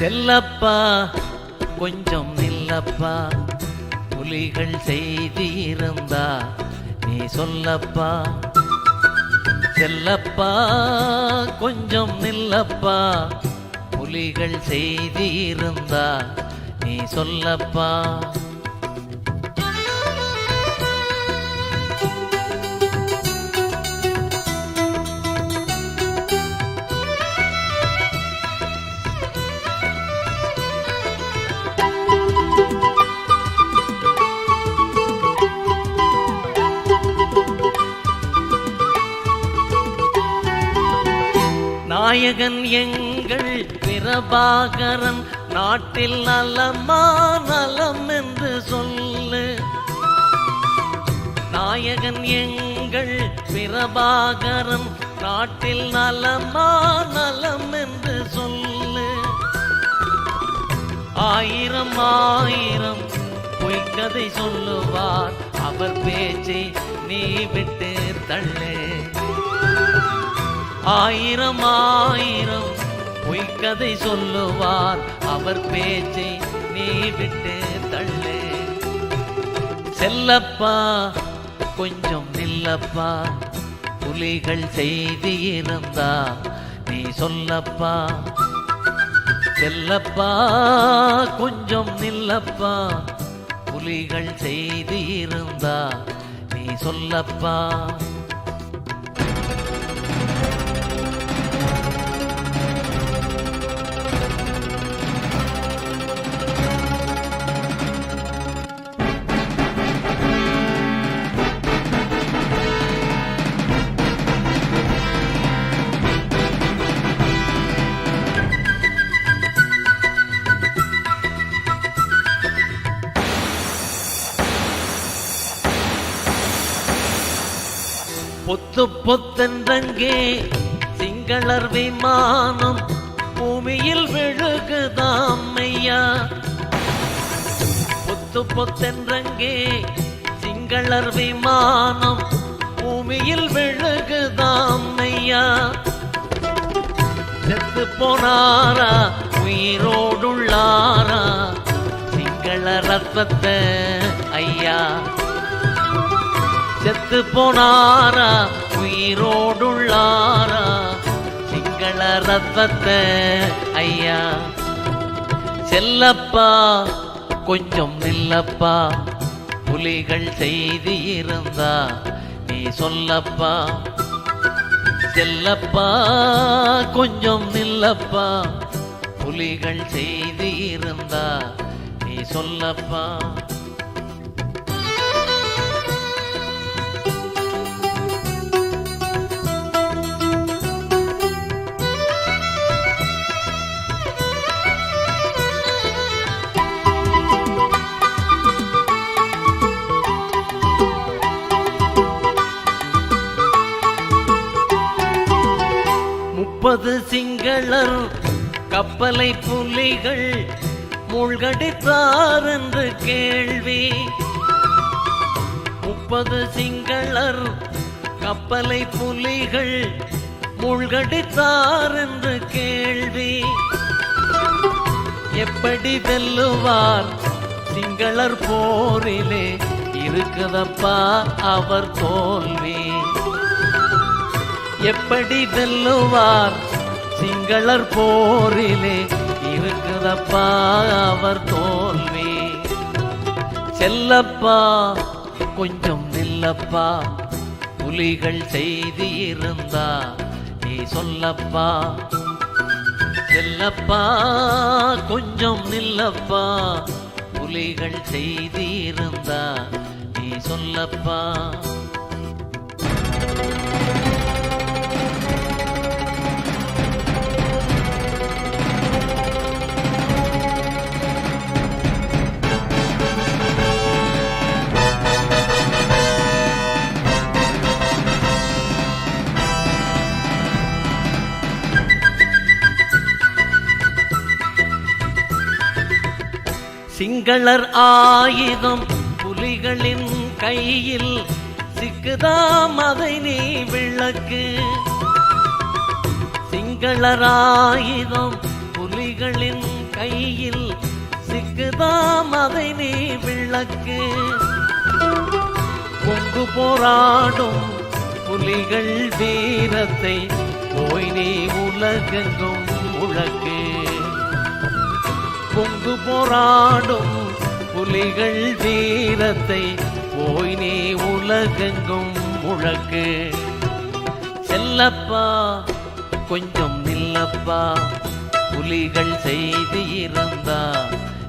செல்லப்பா கொஞ்சம் நில்லப்பா. புலிகள் செய்தி இருந்தா நீ சொல்லப்பா. செல்லப்பா கொஞ்சம் நில்லப்பா. புலிகள் செய்தி இருந்தா நீ சொல்லப்பா. மகன் எங்கள் பிரபாகரன் நாட்டில் நலமா நலம் என்று சொல்லு. நாயகன் எங்கள் பிரபாகரன் நாட்டில் நலமா நலம் என்று சொல்லு. ஆயிரம் ஆயிரம் பொய்கதை சொல்லுவார். அவர் பேச்சை நீ விட்டு தள்ளு. ஆயிரம் ஆயிரம் பொய்க்கதை சொல்லுவார். அவர் பேச்சை நீ விட்டு தள்ளு. செல்லப்பா கொஞ்சம் நில்லப்பா. புலிகள் செய்தி இருந்தா நீ சொல்லப்பா. செல்லப்பா கொஞ்சம் நில்லப்பா. புலிகள் செய்தி இருந்தா நீ சொல்லப்பா. பொத்தென்றங்கே சிங்களர் விமானம் பூமியில் விழுகுதாம் ஐயா பொத்து பொத்தென்றங்கே சிங்களர் விமானம் பூமியில் விழுகுதாம் ஐயா செத்து போனாரா உயிரோடுள்ளாரா சிங்கள ரத்தத்தை ஐயா. செத்து போனாரா உயிரோடுள்ளாரா சிங்கள ரத்தத்தை ஐயா. செல்லப்பா கொஞ்சம் நில்லப்பா. புலிகள் செய்தி இருந்தா நீ சொல்லப்பா. செல்லப்பா கொஞ்சம் நில்லப்பா. புலிகள் செய்தி இருந்தா நீ சொல்லப்பா. கப்பலை புலிகள் மூழ்கடித்தார் என்று கேள்வி. முப்பது சிங்களர் கப்பலை புலிகள் மூழ்கடித்தார் என்று கேள்வி. எப்படி வெல்லுவார் சிங்களர் போரிலே? இருக்குதப்பா அவர் தோல்வி. எப்படி வெல்லுவார் சிங்களர் போரிலே இருக்குதப்பா அவர் தோல்வி. செல்லப்பா கொஞ்சம் நில்லப்பா புலிகள் செய்தி இருந்தா நீ சொல்லப்பா. செல்லப்பா கொஞ்சம் நில்லப்பா புலிகள் செய்தி இருந்தா நீ சொல்லப்பா. சிங்களர் ஆயுதம் புலிகளின் கையில் சிக்குதாம் அதை நீ விளக்கு? சிங்களர் ஆயுதம் புலிகளின் கையில் சிக்குதாம் அதை நீ விளக்கு? கொங்கு போராடும் புலிகள் வீரத்தை போய் நீ உலகெங்கும் முழக்கு பொங்கு போராடும் புலிகள் வீரத்தை போய் நீ உலகெங்கும் முழக்கு. செல்லப்பா கொஞ்சம் நில்லப்பா புலிகள் செய்து இறந்தா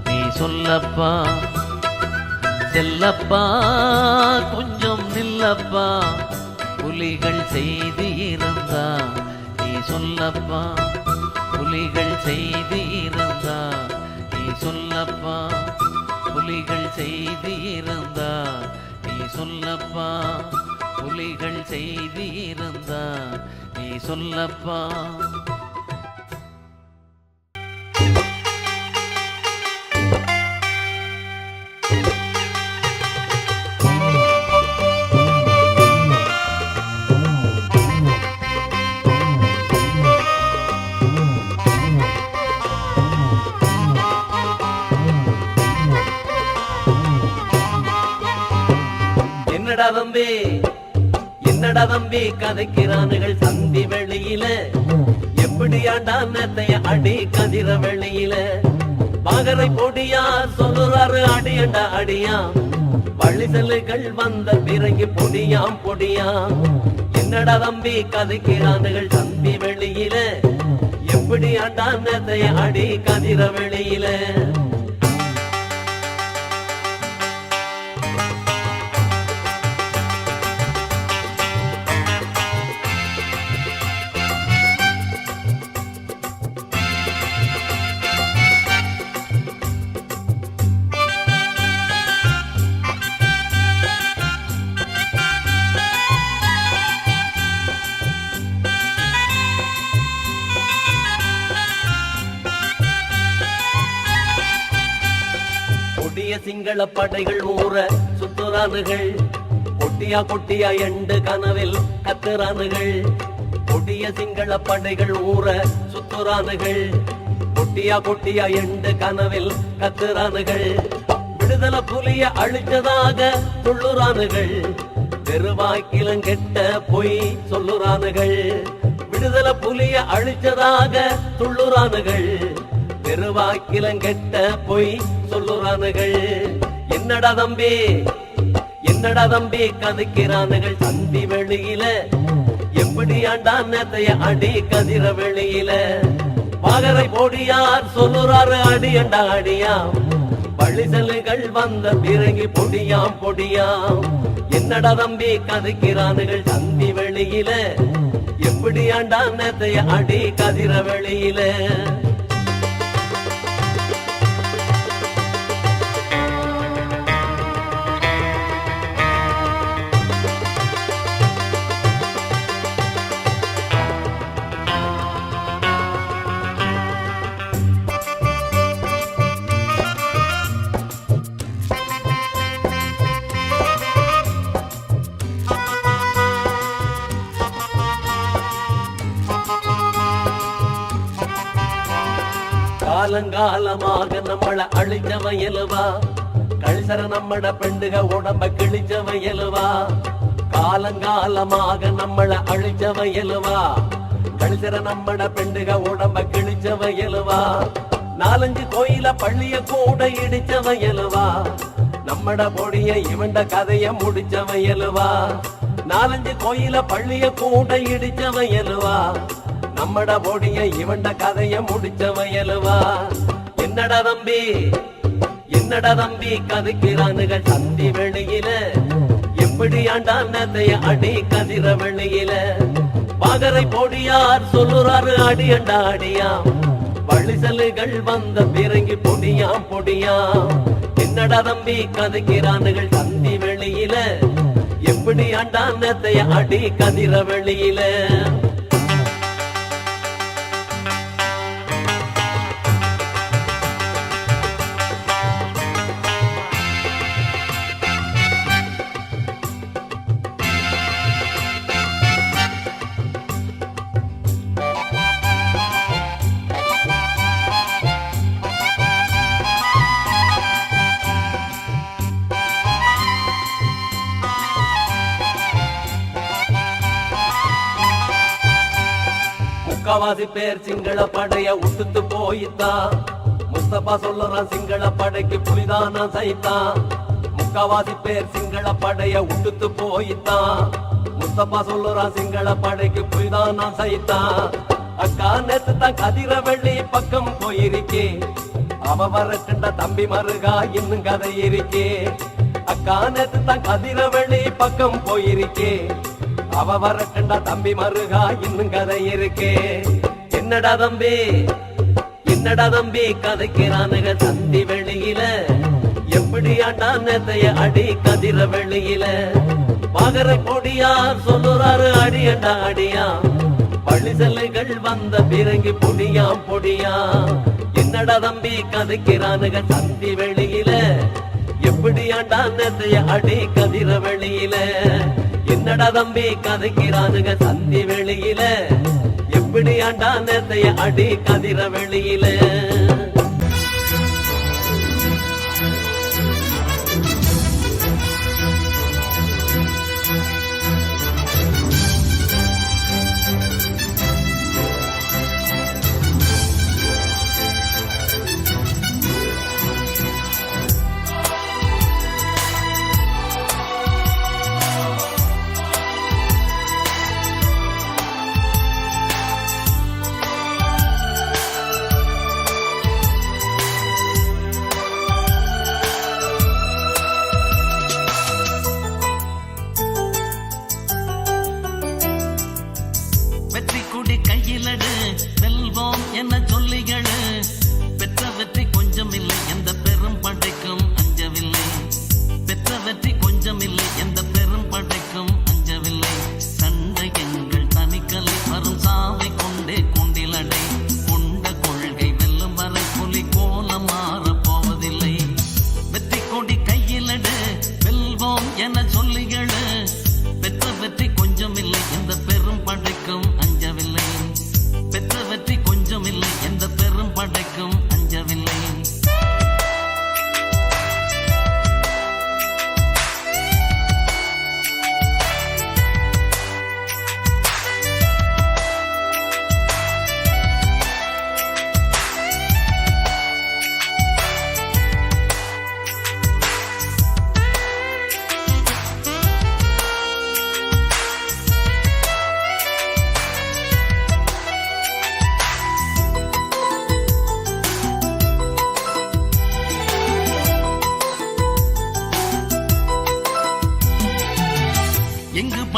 நீ சொல்லப்பா. செல்லப்பா கொஞ்சம் நில்லப்பா புலிகள் செய்து இறந்தா நீ சொல்லப்பா. புலிகள் செய்து இறந்தா. சொல்லப்பா புலிகள் செய்தி இருந்தா நீ சொல்லப்பா புலிகள் செய்தி இருந்தா நீ சொல்லப்பா என்னடா தம்பி? என்னடா தம்பி? கதைக்கிறானுகள் சந்தி வெளியில. எப்படியாண்டா நேத்தைய அடி கதிர வெளியில? பாகரை பொடியா? சொல்லுறாரு அடியண்டா அடியா? வழிசலுகள் வந்த பிறகு பொடியாம் பொடியாம். என்னடா தம்பி? கதைக்கிறானுகள் சந்தி வெளியில. எப்படியாண்டா நேத்தைய அடி கதிர வெளியில? கொடிய படைகள் ஊற சுத்துறானுகள். கொட்டியா கொட்டியா எண்டு கனவில் கத்துறானுகள். கொடிய சிங்கள படைகள் ஊற சுத்துறானுகள். கொட்டியா கொட்டியா எண்டு கனவில் கத்துறானுகள். விடுதலை புலிய அழிச்சதாக துள்ளுறானுகள் பெருவாக்கிலங்கெட்ட பொய் சொல்லுறானுகள். விடுதலை புலிய அழிச்சதாக துள்ளுறானுகள் பெருவாக்கிலங்கெட்ட பொய் சொல்லுறானுகள். என்னடா தம்பி? என்னடா தம்பி? கதைக்கிறானுகள் தந்தி வெளியில. எப்படி ஆண்டா நேத்தைய அடி கதிர வெளியில? பகரை போடியார் சொல்லுறாரு அடி அண்டா அடியாம் பழிசலுகள் வந்த பிறகு பொடியாம் பொடியாம். என்னடா தம்பி? கதைக்கிறானுகள் சந்தி வெளியில. எப்படி ஆண்டா நேத்தைய அடி கதிர வெளியில? காலங்காலமாக நம்மள அழிச்சவ எலுவா. கழிசர நம்மட பெண்டுக உடம்ப கிழிச்சவ எலுவா. காலங்காலமாக நம்மள அழிச்சவ எலுவா. கழிசர நம்மட பெண்டுக உடம்ப கிழிச்சவ எலுவா. நாலஞ்சு கோயில பள்ளிய கூட இடிச்சவ எலுவா. நம்மட பொடிய இவண்ட கதைய முடிச்சவ எலுவா. நாலஞ்சு கோயில பள்ளிய கூட இடிச்சவ எலுவா. நம்மட ஓடிய இவண்ட கதைய முடிச்ச வயலுவா என்னடா தம்பி? என்னடா தம்பி? கதைக்கிறானுங்க சந்தி வெளியில. எப்படி ஆண்டா நேத்தைய அடி கதிர வெளியில? பாகரை போடியார் சொல்லுறாரு அடி அண்டா அடியாம். வழிசலுகள் வந்த பிறங்கி பொடியாம் பொடியாம். என்னடா தம்பி? கதைக்கிறானுகள் சந்தி வெளியில. எப்படி ஆண்டா நேத்தைய அடி கதிர வெளியில? முக்காவாசி பேர் சிங்கள படைய விட்டுட்டு போயிட்டான் முஸ்தபா சொல்லுறான் சிங்கள படைக்கு புலிதானா சைத்தான். முக்காவாசி பேர் சிங்கள படைய விட்டுட்டு போயிட்டான் முஸ்தபா சொல்லுறான் சிங்கள படைக்கு புலிதானா சைத்தான். அக்கா நேத்து தான் கதிரவள்ளி பக்கம் போயிருக்கே. அவ வரட்டுண்ட தம்பி மருகா இன்னும் கதை இருக்கே. அக்கா நேத்து தான் கதிரவள்ளி பக்கம் போயிருக்கே. அவ வரட்டுண்டா தம்பி மருகா இன்னும் கதை இருக்கே. என்னடா தம்பி? என்னடா தம்பி? கதைக்கிறானுங்க தந்தி வெளியில. எப்படி ஆண்டா நேத்தைய அடி கதிர வெளியில? மகர கொடியார் சொல்லுறாரு அடியண்டா அடியா. பள்ளி செல்லைகள் வந்த பிறங்கி பொடியாம் பொடியா. என்னடா தம்பி? கதைக்கிறானுங்க தந்தி வெளியில. எப்படி ஆண்டா நேத்தைய அடி கதிர வெளியில? என்னடா தம்பி கதைக்கிறானுங்க சந்தி வெளியில? எப்படி ஆண்டா நேத்தைய அடி கதிர வெளியில?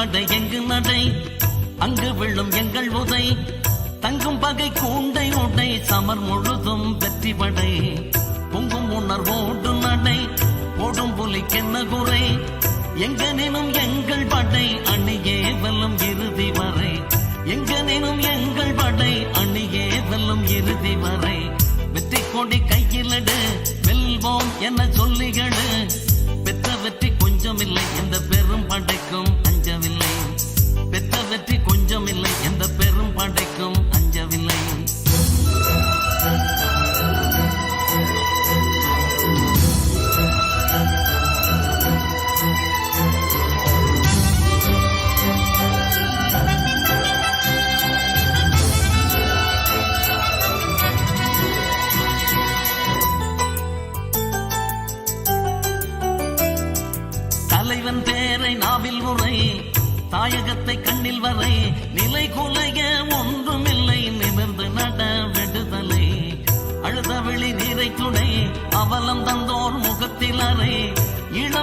படை எங்கு நடை அங்கு விழும் எங்கள் உதை. தங்கும் பகை கூண்டை உடை. சமர் முழுதும் வெற்றி படை. பொங்கும் உணர்வோடு நடை. ஓடும் புலிக்கென்ன குறை. எங்கனினும் எங்கள் படை. அணியே வெல்லும் இறுதி வரை. எங்கனினும் எங்கள் படை. அணியே வெல்லும் இறுதி வரை. வெற்றி கொடி கையிலடு வெல்வோம் என சொல்லிகளு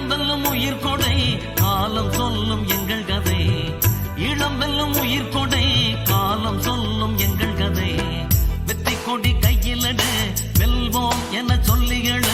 இளம் வெல்லும் உயிர் கொடை காலம் சொல்லும் எங்கள் கதை. இளம் வெல்லும் உயிர் கொடை காலம் சொல்லும் எங்கள் கதை. வெற்றி கொடி கையிலடு வெல்வோம் என சொல்லிகளு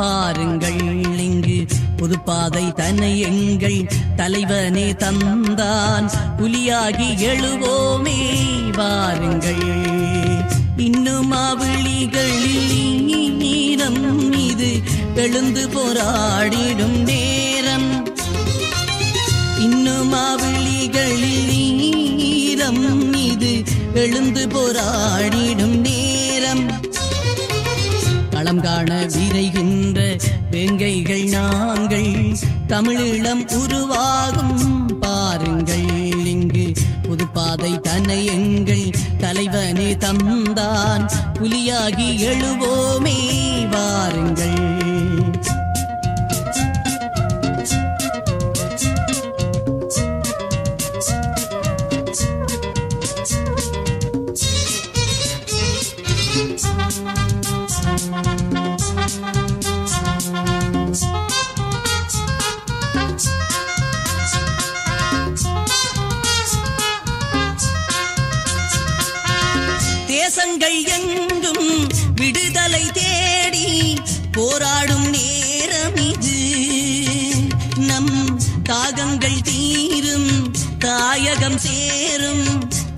பாருங்கள். இங்கு புதுப்பாதை தன்னை எங்கள் தலைவனே தந்தான். புலியாகி எழுவோமே வாருங்கள். இன்னும் அவிழிகளில் நீரம் இது எழுந்து போராடிடும் நேரம். இன்னும் அவிழிகளில் நீரம் இது எழுந்து போராடிடும் நேரம். களம் காண விரைகின்ற நாங்கள் தமிழீழம் உருவாகும். பாருங்கள் இங்கு புதுப்பாதை தன்னை எங்கள் தலைவனே தந்தான். புலியாகி எழுவோமே வாருங்கள்.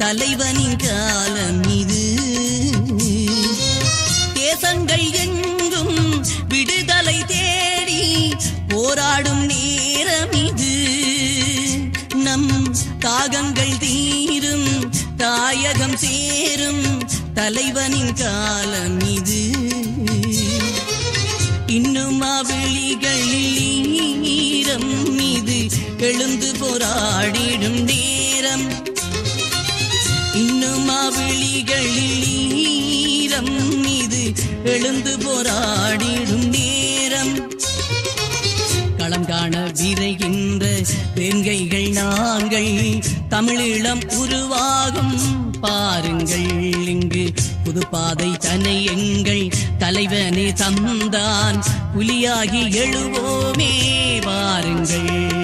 தலைவனின் காலம் இது. தேசங்கள் எங்கும் விடுதலை தேடி போராடும் நேரம் இது. நம் தாகங்கள் தீரும் தாயகம் சேரும் தலைவனின் காலம் இது. இன்னும் அவிழிகளில் ஈரம் இது. எழுந்து போராடி கண்களில் நீரம் மீது எழுந்து போராடிடும் நேரம். களம் காண விரைகின்ற வேங்கைகள் நாங்கள் தமிழீழம் உருவாகும். பாருங்கள் இங்கு புதுப்பாதை தன்னை எங்கள் தலைவனே தந்தான். புலியாகி எழுவோமே பாருங்கள்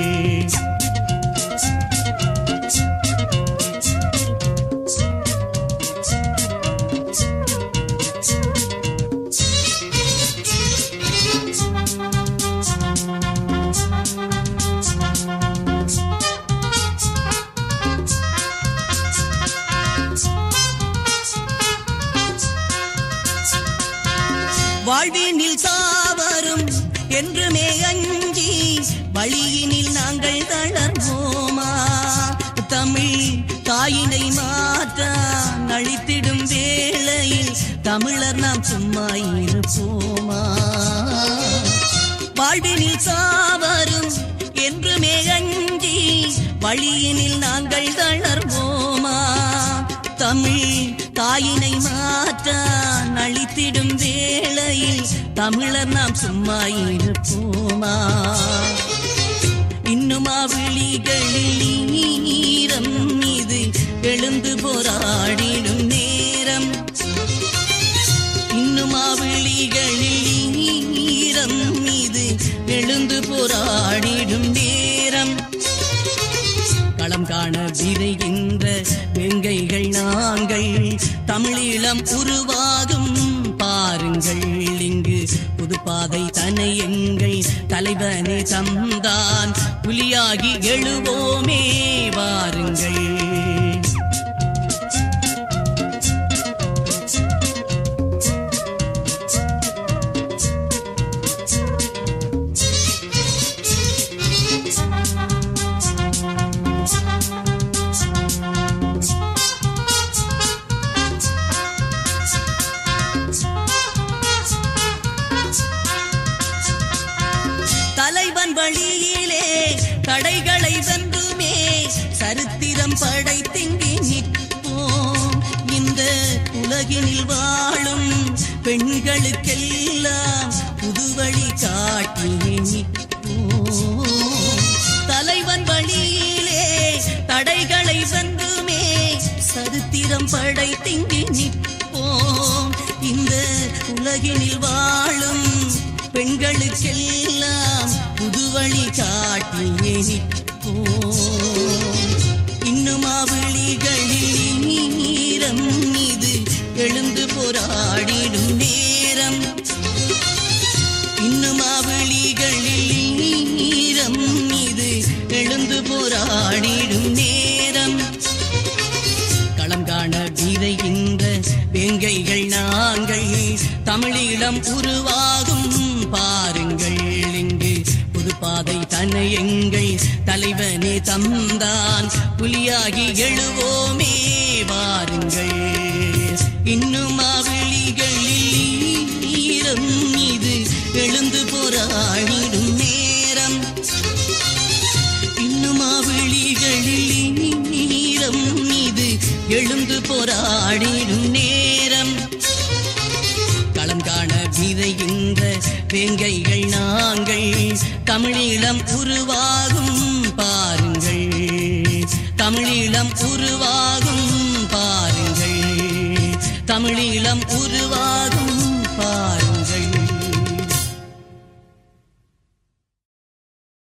நாங்கள் தளர்வோமா? தமிழ் தாயினை மாற்ற அழித்திடும் வேளையில் தமிழர் நாம் சும்மா இருப்போமா? இன்னுமா விழிகளில் காண விரைகின்ற வெங்கைகள் நாங்கள் தமிழீழம் உருவாகும். பாருங்கள் இங்கு புதுப்பாதை தனை எங்கள் தலைவனே தந்தான் புலியாகி எழுவோமே. வாழும் பெண்களுக்கெல்லாம் புதுவழி காட்டியே தலைவன் வழியிலே தடைகளை வந்துமே சரித்திரம் படை திங்கி நிற்போம். இந்த உலகினில் வாழும் பெண்களுக்கெல்லாம் புதுவழி காட்டியே நிற்போம். தமிழீழம் உருவாகும். பாருங்கள் இங்கு. புதுப்பாதை தன்னை எங்கள் தலைவனே தந்தான் புலியாகி எழுவோமே. வாருங்கள். வேங்கைகள் நாங்கள் தமிழீழம் உருவா